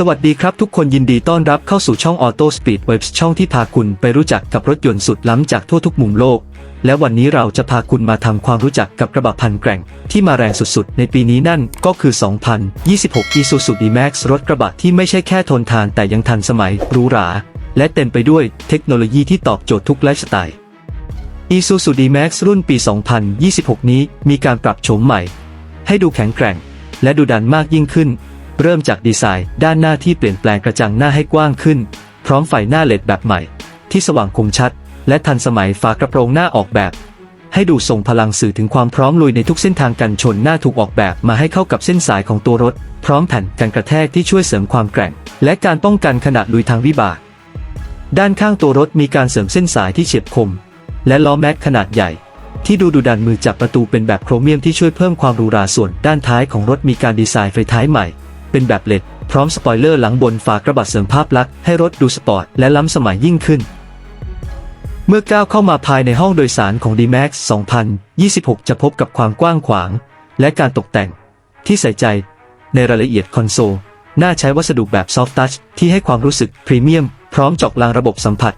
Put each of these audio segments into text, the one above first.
สวัสดีครับทุกคนยินดีต้อนรับเข้าสู่ช่อง Auto Speed Web ช่องที่พาคุณไปรู้จักกับรถยนต์สุดล้ำจากทั่วทุกมุมโลก และวันนี้เราจะพาคุณมาทำความรู้จักกับกระบะพันแกร่ง ที่มาแรงสุดๆ ในปีนี้นั่นก็คือ 2026 Isuzu D-Max รถกระบะที่ไม่ใช่แค่ทนทานแต่ยังทันสมัยหรูหรา และเต็มไปด้วยเทคโนโลยีที่ตอบโจทย์ทุกไลฟ์สไตล์ Isuzu D-Max รุ่นปี 2026 นี้มีการปรับโฉมใหม่ ให้ดูแข็งแกร่ง และดูดันมากยิ่งขึ้น เริ่มจากดีไซน์ด้านหน้าที่เปลี่ยนแปลงกระจังหน้าให้กว้างขึ้น พร้อมไฟหน้าเลดแบบใหม่ ที่สว่างคมชัด และทันสมัยฝากระโปรงหน้าออกแบบ ให้ดูทรงพลังสื่อถึงความพร้อมลุยในทุกเส้นทางกันชนหน้าถูกออกแบบมาให้เข้ากับเส้นสายของตัวรถ พร้อมแผ่นกันกระแทกที่ช่วยเสริมความแกร่ง และการป้องกันขณะลุยทางวิบาก ด้านข้างตัวรถมีการเสริมเส้นสายที่เฉียบคม และล้อแม็กขนาดใหญ่ที่ดูดุดันมือจับประตูเป็นแบบโครเมียมที่ช่วยเพิ่มความหรูหราส่วนด้านท้ายของรถมีการดีไซน์ไฟท้ายใหม่ เป็นแบบเล็ดพร้อมสปอยเลอร์หลังบนฝากระบะเสริมภาพลักษณ์ให้รถดูสปอร์ตและล้ำสมัยยิ่งขึ้น เมื่อก้าวเข้ามาภายในห้องโดยสารของ D-Max 2026 จะพบกับความกว้างขวาง และการตกแต่ง ที่ใส่ใจ ในรายละเอียดคอนโซล น่าใช้วัสดุแบบ Soft Touch ที่ให้ความรู้สึกพรีเมียม พร้อมจอกลางระบบสัมผัส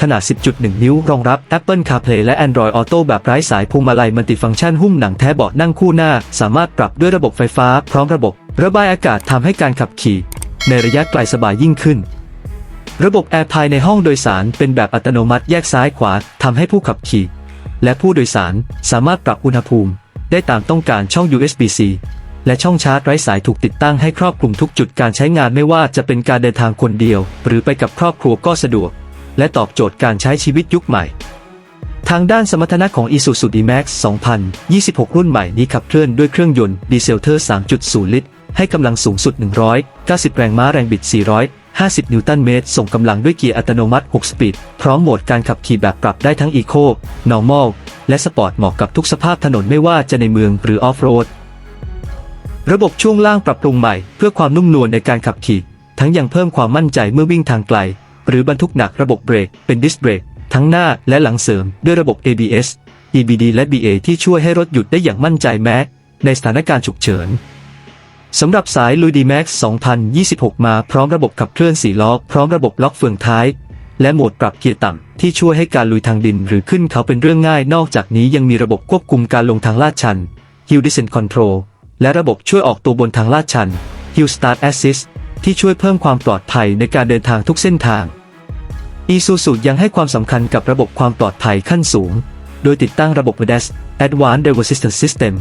ขนาด 10.1 นิ้ว รองรับ Apple CarPlay และ Android Auto แบบไร้สายพวงมาลัยมัลติฟังก์ชันหุ้มหนังแท้เบาะนั่งคู่หน้า สามารถปรับด้วยระบบไฟฟ้า พร้อมระบบ ระบายอากาศทำให้การขับขี่ ในระยะไกลสบายยิ่งขึ้น ระบบแอร์ภายในห้องโดยสารเป็นแบบอัตโนมัติแยกซ้ายขวาทำให้ผู้ขับขี่ และผู้โดยสารสามารถปรับอุณหภูมิ ได้ตามต้องการช่อง USB-C และช่องชาร์จไร้สายถูกติดตั้งให้ครอบคลุมทุกจุดการใช้งานไม่ว่าจะเป็นการเดินทางคนเดียว หรือไปกับครอบครัวก็สะดวก และตอบโจทย์การใช้ชีวิตยุคใหม่ ทางด้านสมรรถนะของ Isuzu D-Max 2026 รุ่นใหม่นี้ขับเคลื่อนด้วยเครื่องยนต์ดีเซลเทอร์ 3.0 ลิตร ให้กำลังสูงสุด 190 แรงม้าแรงบิด 450 นิวตันเมตร ส่งกำลังด้วยเกียร์อัตโนมัติ 6 สปีด พร้อมโหมดการขับขี่แบบปรับได้ทั้ง Eco Normal และ Sport เหมาะกับทุกสภาพถนนไม่ว่าจะในเมืองหรือออฟโรด ระบบช่วงล่างปรับปรุงใหม่ เพื่อความนุ่มนวลในการขับขี่ ทั้งยังเพิ่มความมั่นใจเมื่อวิ่งทางไกล หรือบรรทุกหนักระบบเบรกเป็นดิสเบรกทั้งหน้าและหลังเสริมด้วยระบบ ABS EBD และ BA ที่ช่วยให้รถหยุดได้อย่างมั่นใจแม้ ในสถานการณ์ฉุกเฉิน สำหรับสายลุยดีแม็ก2026 มาพร้อมระบบขับเคลื่อน4ล้อพร้อมระบบล็อกเฟืองท้าย และโหมดปรับเกียร์ต่ำที่ช่วยให้การลุยทางดินหรือขึ้นเขาเป็นเรื่องง่าย นอกจากนี้ยังมีระบบควบคุมการลงทางลาดชัน Hill Descent Control และระบบช่วยออกตัวบนทางลาดชัน Hill Start Assist ที่ช่วยเพิ่มความปลอดภัยในการเดินทางทุกเส้นทาง Isuzu ยังให้ความสำคัญกับระบบความปลอดภัยขั้นสูง โดยติดตั้งระบบ ADAS Advanced Driver Assistance System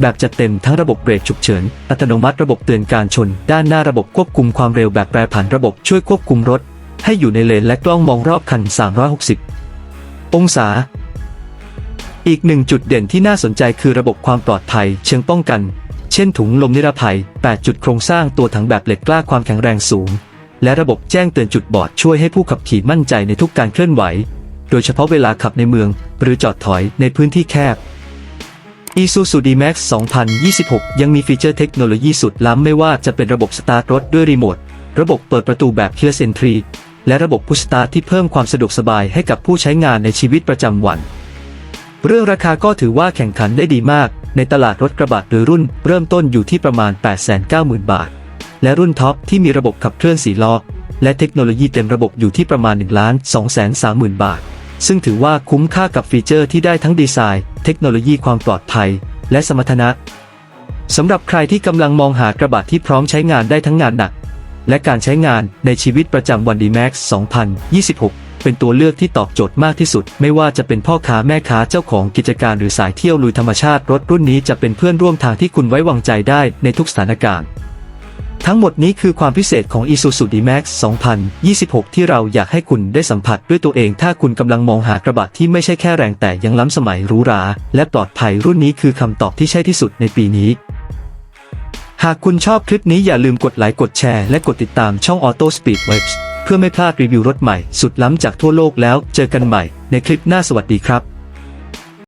แบบจัดเต็มทั้งระบบเบรกฉุกเฉิน อัตโนมัติระบบเตือนการชน ด้านหน้าระบบควบคุมความเร็วแบบแปรผันระบบช่วยควบคุมรถ ให้อยู่ในเลนและกล้องมองรอบคัน 360 องศา อีกหนึ่งจุดเด่นที่น่าสนใจคือระบบความปลอดภัย เชิงป้องกัน เช่นถุงลมนิรภัย 8 จุดโครงสร้างตัวถังแบบเหล็กกล้าความแข็งแรงสูง และระบบแจ้งเตือนจุดบอดช่วยให้ผู้ขับขี่มั่นใจในทุกการเคลื่อนไหว โดยเฉพาะเวลาขับในเมือง หรือจอดถอยในพื้นที่แคบ Isuzu D-Max 2026 ยังมีฟีเจอร์เทคโนโลยีสุดล้ำไม่ว่าจะเป็นระบบสตาร์ทรถด้วยรีโมท ระบบเปิดประตูแบบ Keyless Entry และระบบ Push Start ที่เพิ่มความสะดวกสบายให้กับผู้ใช้งานในชีวิตประจำวัน เรื่องราคาก็ถือว่าแข่งขันได้ดีมาก ในตลาดรถกระบะหรือรุ่นเริ่มต้นอยู่ที่ประมาณ 890,000 บาท และรุ่นท็อปที่มีระบบขับเคลื่อน4ล้อและเทคโนโลยีเต็มระบบอยู่ที่ประมาณ1,230,000 บาท ซึ่งถือว่าคุ้มค่ากับฟีเจอร์ที่ได้ทั้งดีไซน์ เทคโนโลยีความปลอดภัย และสมรรถนะสำหรับใครที่กำลังมองหากระบะที่พร้อมใช้งานได้ทั้งงานหนัก และการใช้งานในชีวิตประจำวัน D-Max 2026 เป็นตัวเลือกที่ตอบโจทย์มากที่สุด ไม่ว่าจะเป็นพ่อค้าแม่ค้าเจ้าของกิจการหรือสายเที่ยวลุยธรรมชาติ รถรุ่นนี้จะเป็นเพื่อนร่วมทางที่คุณไว้วางใจได้ในทุกสถานการณ์ ทั้งหมดนี้คือความพิเศษของ Isuzu D-Max 2026 ที่เราอยากให้คุณได้สัมผัสด้วยตัวเอง ถ้าคุณกำลังมองหากระบะที่ไม่ใช่แค่แรงแต่ยังล้ำสมัยหรูหรา และปลอดภัยรุ่นนี้คือคำตอบที่ใช่ที่สุดในปีนี้ หากคุณชอบคลิปนี้อย่าลืมกดไลค์กดแชร์และกดติดตามช่อง Auto Speed Webs เพื่อไม่พลาดรีวิวรถใหม่ สุดล้ำจากทั่วโลกแล้ว เจอกันใหม่ในคลิปหน้าสวัสดีครับ